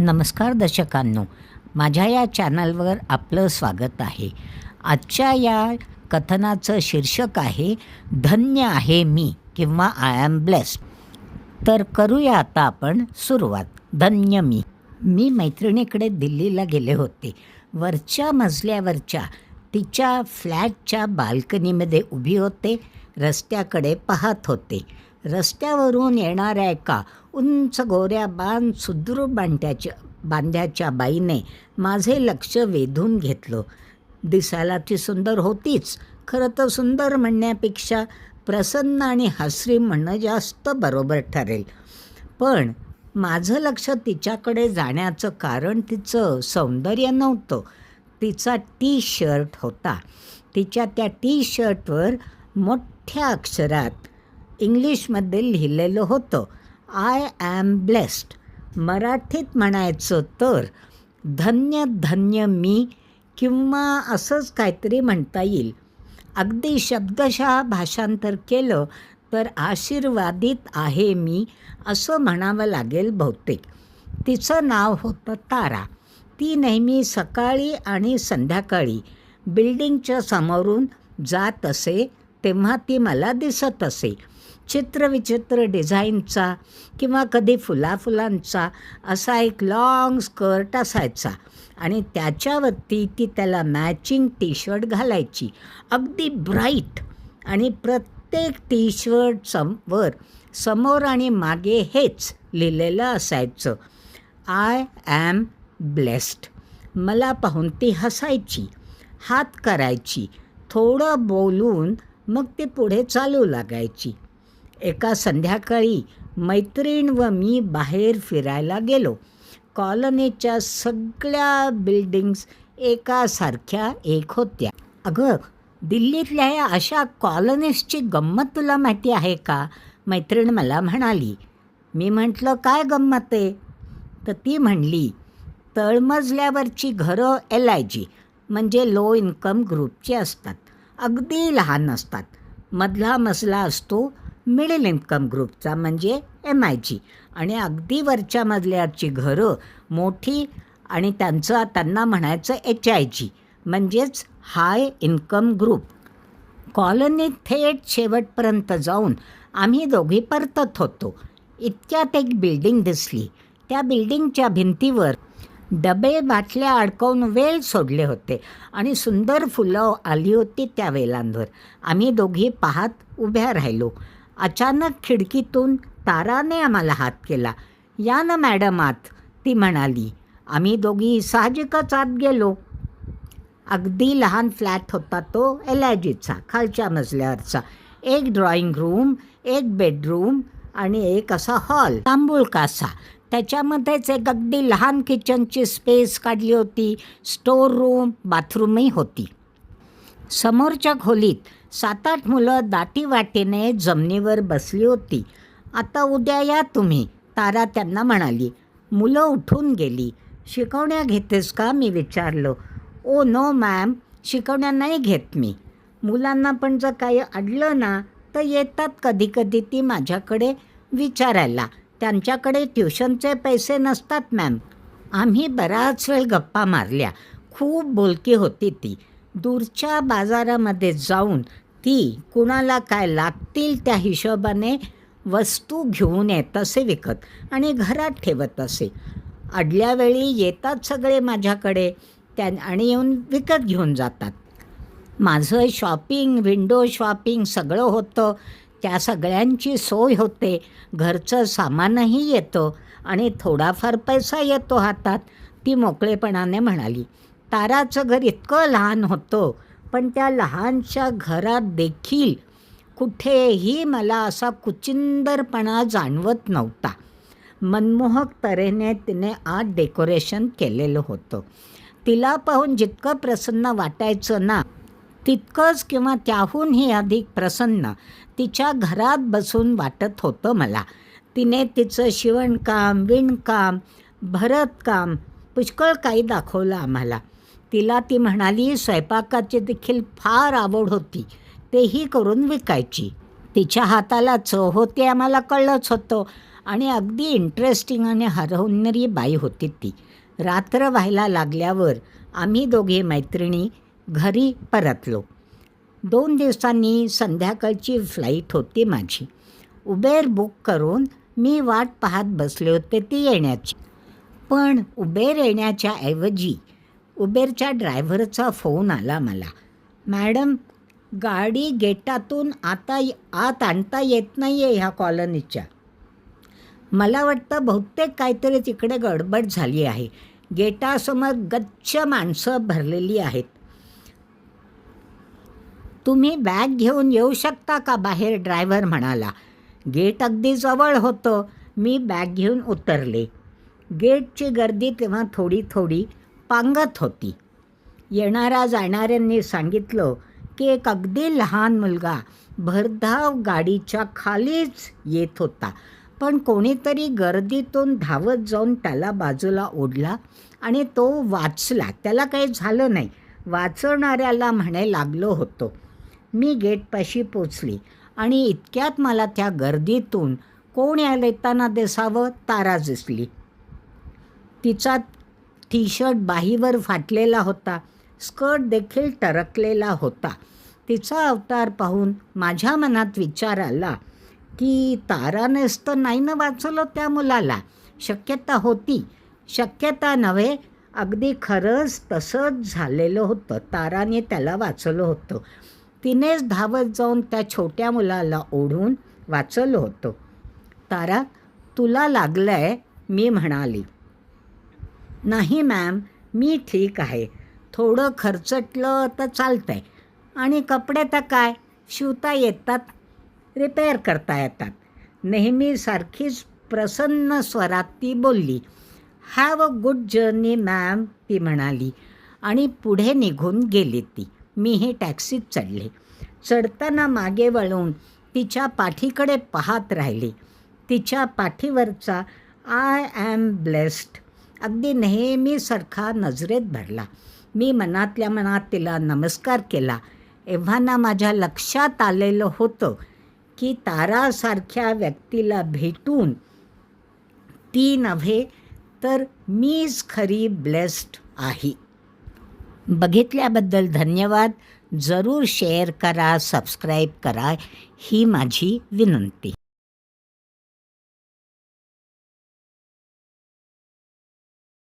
नमस्कार दर्शकांनो. माझ्या या चॅनलवर आपलं स्वागत आहे. आजच्या या कथनाचं शीर्षक आहे धन्य आहे मी किंवा आय ॲम ब्लेस्ड तर करूया आता आपण सुरुवात. धन्य मी. मी मैत्रिणीकडे दिल्लीला गेले होते. वरच्या मजल्यावरच्या तिच्या फ्लॅटच्या बाल्कनीमध्ये उभी होते रस्त्याकडे पाहत होते. रस्त्यावरून येणाऱ्या एका उंच गोऱ्या बांध सुदृढ बांध्याच्या बांध्याच्या बाईने माझे लक्ष वेधून घेतलं. दिसायला ती सुंदर होतीच. खरं तर सुंदर म्हणण्यापेक्षा प्रसन्न आणि हसरी म्हणणं जास्त बरोबर ठरेल. पण माझं लक्ष तिच्याकडे जाण्याचं कारण तिचं सौंदर्य नव्हतं. तिचा टी शर्ट होता. तिच्या त्या टी शर्टवर मोठ्या अक्षरात इंग्लिशमध्ये लिहिलेलं होतं. I am blessed. मराठीत म्हणायचं तर धन्य धन्य मी किंवा असंच काहीतरी म्हणता येईल. अगदी शब्दशः भाषांतर केलं तर आशीर्वादित आहे मी असं म्हणावं लागेल बहुतेक. तिचं नाव होतं तारा. ती नेहमी सकाळी आणि संध्याकाळी बिल्डिंगच्या समोरून जात असे तेव्हा ती मला दिसत असे. चित्रविचित्र डिझाईनचा किंवा कधी फुलाफुलांचा असा एक लाँग स्कर्ट असायचा. आणि त्याच्यावरती ती त्याला मॅचिंग टी शर्ट घालायची. अगदी ब्राईट आणि प्रत्येक टी शर्ट सम वर समोर आणि मागे हेच लिहिलेलं असायचं. आय ॲम ब्लेस्ड मला पाहून ती हसायची हात करायची थोडं बोलून मग ती पुढे चालू लागायची. एका संध्याकाळी मैत्रीण व मी बाहेर फिरायला गेलो. कॉलनीच्या सगळ्या बिल्डिंग्स एकासारख्या एक होत्या. अगं दिल्लीतल्या या अशा कॉलनीजची गंमत तुला माहिती आहे का? मैत्रीण मला म्हणाली मी म्हटलं काय गंमत आहे? तर ती म्हणली तळमजल्यावरची घरं एल आय जी म्हणजे लो इन्कम ग्रुपची असतात. अगदी लहान असतात. मधला मजला असतो मिडल इन्कम ग्रुपचा म्हणजे एम आय जी आणि अगदी वरच्या मजल्याची घरं मोठी आणि त्यांचं त्यांना म्हणायचं एच आय जी म्हणजेच हाय इन्कम ग्रुप कॉलनीत थेट शेवटपर्यंत जाऊन आम्ही दोघी परतत होतो. इतक्यात एक बिल्डिंग दिसली. त्या बिल्डिंगच्या भिंतीवर डबे बाटल्या अडकवून वेल सोडले होते आणि सुंदर फुलं आली होती त्या वेलांवर. आम्ही दोघी पाहत उभ्या राहिलो. अचानक खिडकीतून ताराने आम्हाला हात केला. या ना मॅडम आत ती म्हणाली. आम्ही दोघी साहजिकच आत गेलो. अगदी लहान फ्लॅट होता तो एल आय जीचा खालच्या मजल्यावरचा. एक ड्रॉइंग रूम एक बेडरूम आणि एक असा हॉल तांबूळ कासा. त्याच्यामध्येच एक अगदी लहान किचनची स्पेस काढली होती. स्टोर रूम बाथरूमही होती. समोरच्या खोलीत सात आठ मुलं दाटी वाटेने जमिनीवर बसली होती. आता उद्या या तुम्ही तारा त्यांना म्हणाली. मुलं उठून गेली. शिकवण्या घेतेस का? मी विचारलं. Oh no ma'am. शिकवण्या नाही घेत मी. मुलांना पण जर काही अडलं ना तर येतात कधीकधी ती माझ्याकडे विचारायला. त्यांच्याकडे ट्युशनचे पैसे नसतात मॅम. आम्ही बराच वेळ गप्पा मारल्या. खूप बोलकी होती ती. दूरच्या बाजारामध्ये जाऊन ती कुणाला काय लागतील त्या हिशोबाने वस्तू घेऊन येत असे विकत आणि घरात ठेवत असे. अडल्या वेळी येतात सगळे माझ्याकडे त्या आणि येऊन विकत घेऊन जातात. माझं शॉपिंग विंडो शॉपिंग सगळं होतं. त्या सगळ्यांची सोय होते. घरचं सामानही येतं आणि थोडाफार पैसा येतो हातात ती मोकळेपणाने म्हणाली. ताराचं घर इतकं लहान होतं पण त्या लहानशा घरात देखील कुठेही मला असा कुचिंदरपणा जाणवत नव्हता. मनमोहक तऱ्हेने तिने आत डेकोरेशन केलेलं होतं. तिला पाहून जितकं प्रसन्न वाटायचं ना तितकंच किंवा त्याहूनही अधिक प्रसन्न तिच्या घरात बसून वाटत होतं मला. तिने तिचं शिवणकाम विणकाम भरतकाम पुष्कळ काही दाखवलं आम्हाला. तिला ती म्हणाली स्वयंपाकाची देखील फार आवड होती. तेही करून विकायची. तिच्या हाताला चव होती आम्हाला कळलंच होतं. आणि अगदी इंटरेस्टिंग आणि हरवणारी बाई होती ती. रात्र व्हायला लागल्यावर आम्ही दोघे मैत्रिणी घरी परतलो. दोन दिवसांनी संध्याकाळची फ्लाईट होती माझी. उबेर बुक करून मी वाट पाहत बसले होते ती येण्याची. पण उबेर येण्याच्या ऐवजी उबेरच्या ड्रायव्हरचा फोन आला मला. मॅडम गाडी गेटातून आता आत आणता येत नाही आहे ह्या कॉलनीच्या. मला वाटतं बहुतेक काहीतरी तिकडे गडबड झाली आहे. गेटासमोर गच्च माणसं भरलेली आहेत. तुम्ही बॅग घेऊन येऊ शकता का? बाहेर ड्रायव्हर म्हणाला. गेट अगदी जवळ होतं. मी बॅग घेऊन उतरले. गेटची गर्दी तेव्हा थोडी थोडी पांगत होती. येणाऱ्या जाणाऱ्यांनी सांगितलं की एक अगदी लहान मुलगा भरधाव गाडीच्या खालीच येत होता. पण कोणीतरी गर्दीतून धावत जाऊन त्याला बाजूला ओढला आणि तो वाचला. त्याला काही झालं नाही. वाचवणाऱ्याला म्हणे लागलो होतो. मी गेटपाशी पोचली आणि इतक्यात मला त्या गर्दीतून कोण यायला येताना दिसावं? तारा दिसली. तिचा टी शर्ट बाहीवर फाटलेला होता. स्कर्ट देखील टरकलेला होता. तिचा अवतार पाहून माझ्या मनात विचार आला की तारानेच तर नाही ना वाचवलं त्या मुलाला. शक्यता होती. शक्यता नव्हे अगदी खरंच तसंच झालेलं होतं. ताराने त्याला वाचवलं होतं. तिनेच धावत जाऊन त्या छोट्या मुलाला ओढून वाचवलं होतं. तारा तुला लागलं आहे मी म्हणाली. नाही मॅम मी ठीक आहे. थोडं खर्चटलं तर चालतं आहे आणि कपडे तर काय? शिवता येतात रिपेअर करता येतात. नेहमी सारखीच प्रसन्न स्वरात ती बोलली. Have a good journey ma'am ती म्हणाली. आणि पुढे निघून गेली ती. मीही टॅक्सीत चढले. चढताना मागे वळून तिच्या पाठीकडे पाहत राहिली. तिच्या पाठीवरचा आय ॲम ब्लेस्ड अगदी नेहमीसारखा नजरेत भरला मी मनातल्या मनात तिला नमस्कार केला. एव्हाना माझ्या लक्षात आलेलं होतं की तारासारख्या व्यक्तीला भेटून ती नव्हे तर मीच खरी ब्लेस्ड आहे. बघितल्याबद्दल धन्यवाद. जरूर शेअर करा सबस्क्राईब करा. ही माझी विनंती.